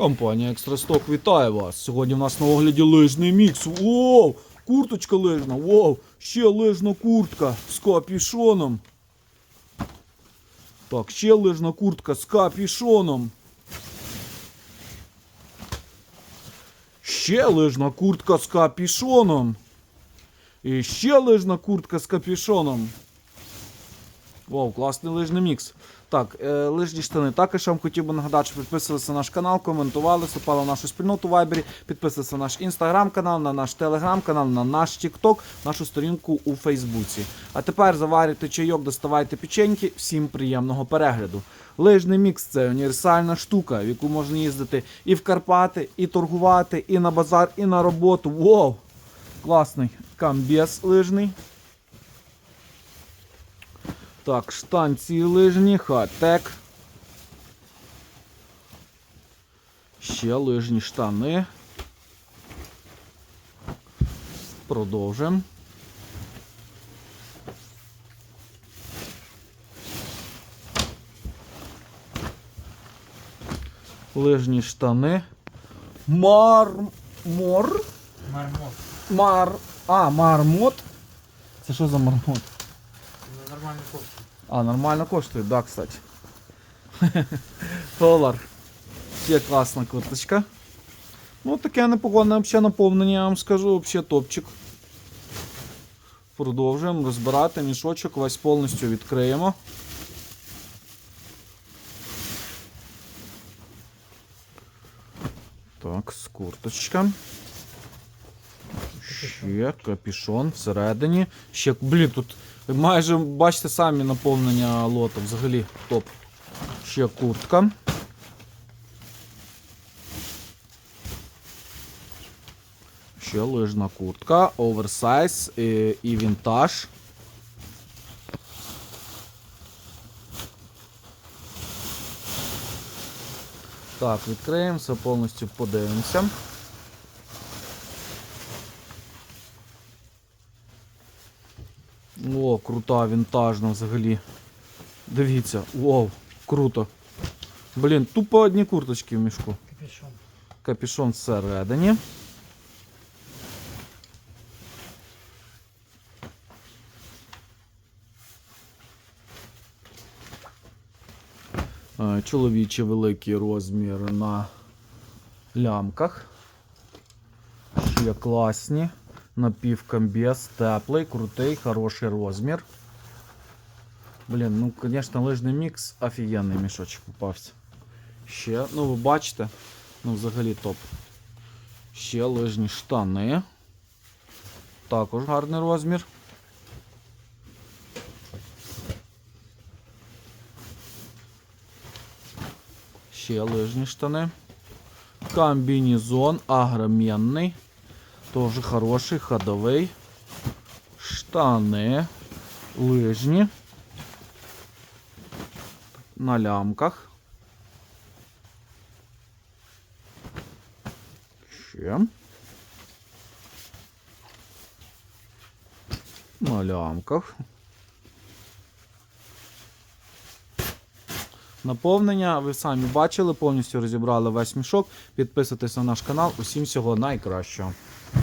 Компанія Екстрасток вітає вас. Сьогодні в нас на огляді лижний мікс. Воу! Курточка лижна, воу! Ще лижна куртка з капюшоном. Так, ще лижна куртка з капюшоном. Ще лижна куртка з капюшоном. І ще лижна куртка з капюшоном. Вау, класний лижний мікс. Так, е, лижні штани. Також вам хотів би нагадати, що підписувалися на наш канал, коментували, вступали в нашу спільноту в Вайбері, підписувалися на наш інстаграм-канал, на наш телеграм-канал, на наш Тікток, нашу сторінку у Фейсбуці. А тепер заварюйте чайок, доставайте печеньки. Всім приємного перегляду. Лижний мікс це універсальна штука, в яку можна їздити і в Карпати, і торгувати, і на базар, і на роботу. Вау! Класний камбез лижний. Так, штанці лижні, хатек. Ще лижні штани. Продовжимо. Лижні штани. Мармор. Мармот. Мар. А, мармот. Це що за мармот? Нормально коштує. А, нормально коштує, да, кстати. Долар. Ще класна курточка. Ну, таке непогане взагалі наповнення, я вам скажу, взагалі топчик. Продовжуємо розбирати мішочок, весь повністю відкриємо. Так, з курточка. Ще капюшон всередині. Ще, блін, тут майже бачите самі наповнення лота взагалі топ. Ще куртка. Ще лижна куртка, оверсайз і, і вінтаж. Так, відкриємо, все повністю подивимося. О, крута, вінтажна взагалі. Дивіться, вау, круто. Блін, тупо одні курточки в мішку. Капюшон. Капюшон всередині. Е, Чоловічий великий розмір на лямках. Ще класні. Напівкомбез, теплий, крутий, хороший розмір. Блін, ну, звісно, лижний мікс, офігенний мішочок попався. Ще, ну ви бачите, ну взагалі топ. Ще лижні штани. Також гарний розмір. Ще лижні штани. Комбінезон агромінний. Тоже хороший, ходовий. Штани. Лижні. На лямках. Ще. На лямках. Наповнення ви самі бачили, повністю розібрали весь мішок. Підписуйтесь на наш канал. Усім всього найкращого.